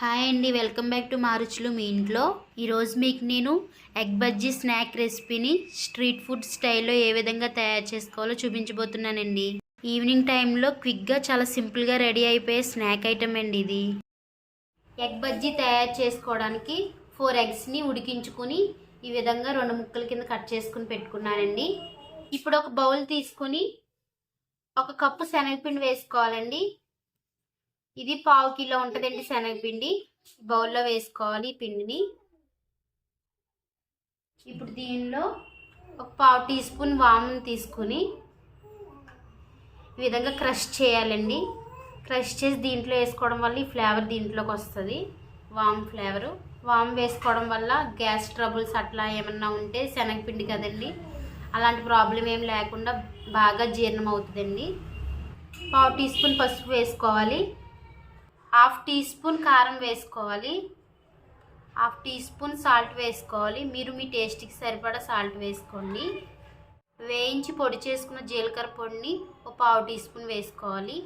Hi అండి welcome back to మారుచులు మీ ఇంట్లో. ఈరోజు మీకు నేను ఎగ్ బజ్జీ స్నాక్ రెసిపీని స్ట్రీట్ ఫుడ్ స్టైల్లో ఏ విధంగా తయారు చేసుకోవాలో చూపించబోతున్నానండి. ఈవినింగ్ టైంలో క్విక్గా చాలా సింపుల్గా రెడీ అయిపోయే స్నాక్ ఐటమ్ అండి ఇది. ఎగ్ బజ్జీ తయారు చేసుకోవడానికి ఫోర్ ఎగ్స్ని ఉడికించుకుని ఈ విధంగా రెండు ముక్కల కింద కట్ చేసుకుని పెట్టుకున్నానండి. ఇప్పుడు ఒక బౌల్ తీసుకొని ఒక కప్పు శనగపిండి వేసుకోవాలండి. ఇది పావు కిలో ఉంటుందండి శనగపిండి. బౌల్లో వేసుకోవాలి ఈ పిండిని. ఇప్పుడు దీనిలో ఒక పావు టీ స్పూన్ వామును తీసుకుని ఈ విధంగా క్రష్ చేయాలండి. క్రష్ చేసి దీంట్లో వేసుకోవడం వల్ల ఈ ఫ్లేవర్ దీంట్లోకి వస్తుంది. వామ్ ఫ్లేవరు. వామ్ వేసుకోవడం వల్ల గ్యాస్ ట్రబుల్స్ అట్లా ఏమన్నా ఉంటే శనగపిండి కదండి. అలాంటి ప్రాబ్లం ఏం లేకుండా బాగా జీర్ణం అవుతుందండి పావు టీ స్పూన్ పసుపు వేసుకోవాలి. హాఫ్ టీ స్పూన్ కారం వేసుకోవాలి. హాఫ్ టీ స్పూన్ సాల్ట్ వేసుకోవాలి. మీరు మీ టేస్ట్కి సరిపడా సాల్ట్ వేసుకోండి. వేయించి పొడి చేసుకున్న జీలకర్ర పొడిని ఒక పావు టీ స్పూన్ వేసుకోవాలి.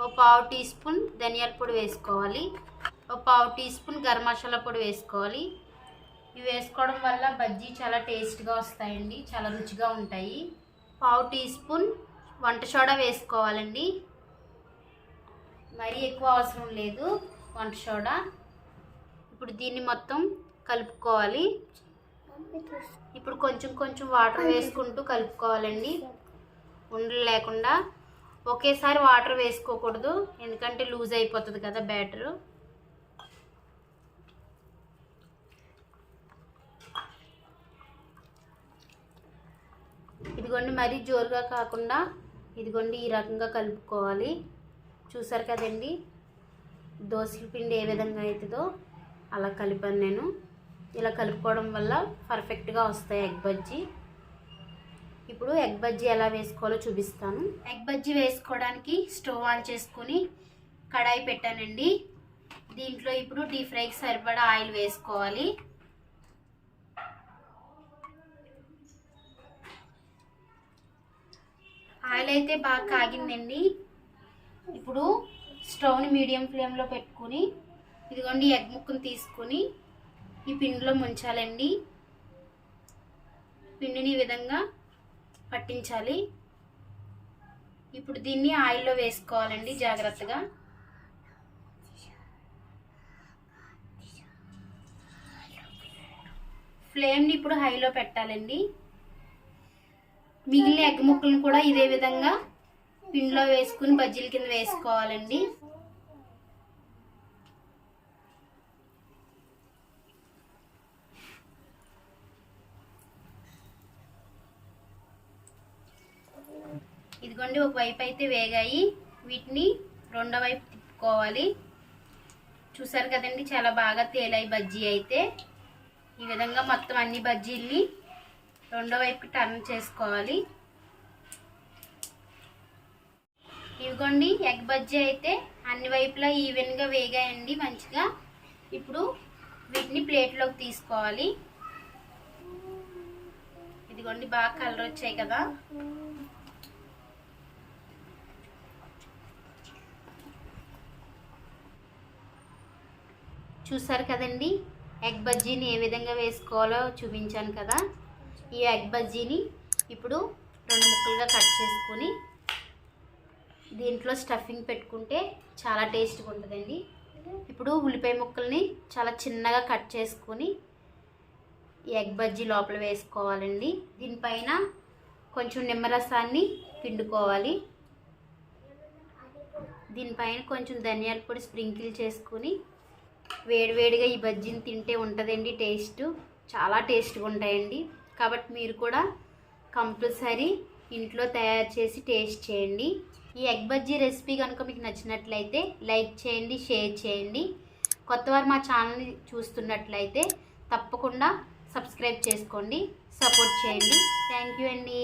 ఒక పావు టీ స్పూన్ ధనియాల పొడి వేసుకోవాలి. ఒక పావు టీ స్పూన్ గరం మసాలా పొడి వేసుకోవాలి. ఇవి వేసుకోవడం వల్ల బజ్జీ చాలా టేస్ట్గా వస్తాయండి. చాలా రుచిగా ఉంటాయి. పావు టీ స్పూన్ వంట సోడా వేసుకోవాలండి. మరీ ఎక్కువ అవసరం లేదు. వంట సోడా. ఇప్పుడు దీన్ని మొత్తం కలుపుకోవాలి. ఇప్పుడు కొంచెం కొంచెం వాటర్ వేసుకుంటూ కలుపుకోవాలండి. ఉండలు లేకుండా ఒకేసారి వాటర్ వేసుకోకూడదు. ఎందుకంటే లూజ్ అయిపోతుంది కదా బ్యాటరు. ఇదిగోండి మరీ జోరుగా కాకుండా ఇదిగోండి ఈ రకంగా కలుపుకోవాలి. చూసారు కదండి? దోశల పిండి ఏ విధంగా అవుతుందో అలా కలిపాను నేను. ఇలా కలుపుకోవడం వల్ల పర్ఫెక్ట్గా వస్తాయి ఎగ్ బజ్జీ. ఇప్పుడు ఎగ్ బజ్జీ ఎలా వేసుకోవాలో చూపిస్తాను. ఎగ్ బజ్జీ వేసుకోవడానికి స్టవ్ ఆన్ చేసుకొని కడాయి పెట్టానండి. దీంట్లో ఇప్పుడు డీప్ ఫ్రైకి సరిపడా ఆయిల్ వేసుకోవాలి. ఆయిల్ అయితే బాగా కాగిందండి. ఇప్పుడు స్టవ్ని మీడియం ఫ్లేమ్లో పెట్టుకుని ఇదిగోండి ఎగ్ ముక్కను తీసుకుని ఈ పిండిలో ముంచాలండి. పిండిని ఈ విధంగా పట్టించాలి. ఇప్పుడు దీన్ని ఆయిల్లో వేసుకోవాలండి జాగ్రత్తగా. ఫ్లేమ్ని ఇప్పుడు హైలో పెట్టాలండి. మిగిలిన ఎగ్ ముక్కలను కూడా ఇదే విధంగా పిండిలో వేసుకుని బజ్జీల కింద వేసుకోవాలండి. ఇదిగోండి ఒక వైపు అయితే వేగాయి. వీటిని రెండో వైపు తిప్పుకోవాలి. చూసారు కదండి చాలా బాగా తేలాయి బజ్జీ అయితే. ఈ విధంగా మొత్తం అన్ని బజ్జీల్ని రెండో వైపుకి టర్న్ చేసుకోవాలి. ఇదిగోండి ఎగ్ బజ్జీ అయితే అన్ని వైపులా ఈవెన్గా వేగాయండి మంచిగా. ఇప్పుడు వీటిని ప్లేట్లోకి తీసుకోవాలి. ఇదిగోండి బాగా కలర్ వచ్చాయి కదా. చూసారు కదండి? ఎగ్ బజ్జీని ఏ విధంగా వేసుకోవాలో చూపించాను కదా. ఈ ఎగ్ బజ్జీని ఇప్పుడు రెండు ముక్కలుగా కట్ చేసుకొని దీంట్లో స్టఫింగ్ పెట్టుకుంటే చాలా టేస్ట్గా ఉంటుందండి. ఇప్పుడు ఉల్లిపాయ ముక్కల్ని చాలా చిన్నగా కట్ చేసుకొని ఎగ్ బజ్జీ లోపల వేసుకోవాలండి. దీనిపైన కొంచెం నిమ్మరసాన్ని పిండుకోవాలి. దీనిపైన కొంచెం ధనియాల పొడి స్ప్రింకిల్ చేసుకొని వేడివేడిగా ఈ బజ్జీని తింటే ఉంటుందండి టేస్ట్. చాలా టేస్ట్గా ఉంటాయండి. కాబట్టి మీరు కూడా కంపల్సరీ ఇంట్లో తయారు చేసి టేస్ట్ చేయండి. ఈ ఎగ్ బజ్జీ రెసిపీ కనుక మీకు నచ్చినట్లయితే లైక్ చేయండి షేర్ చేయండి. కొత్తవారు మా ఛానల్ని చూస్తున్నట్లయితే తప్పకుండా సబ్స్క్రైబ్ చేసుకోండి సపోర్ట్ చేయండి. థ్యాంక్ యూ అండి.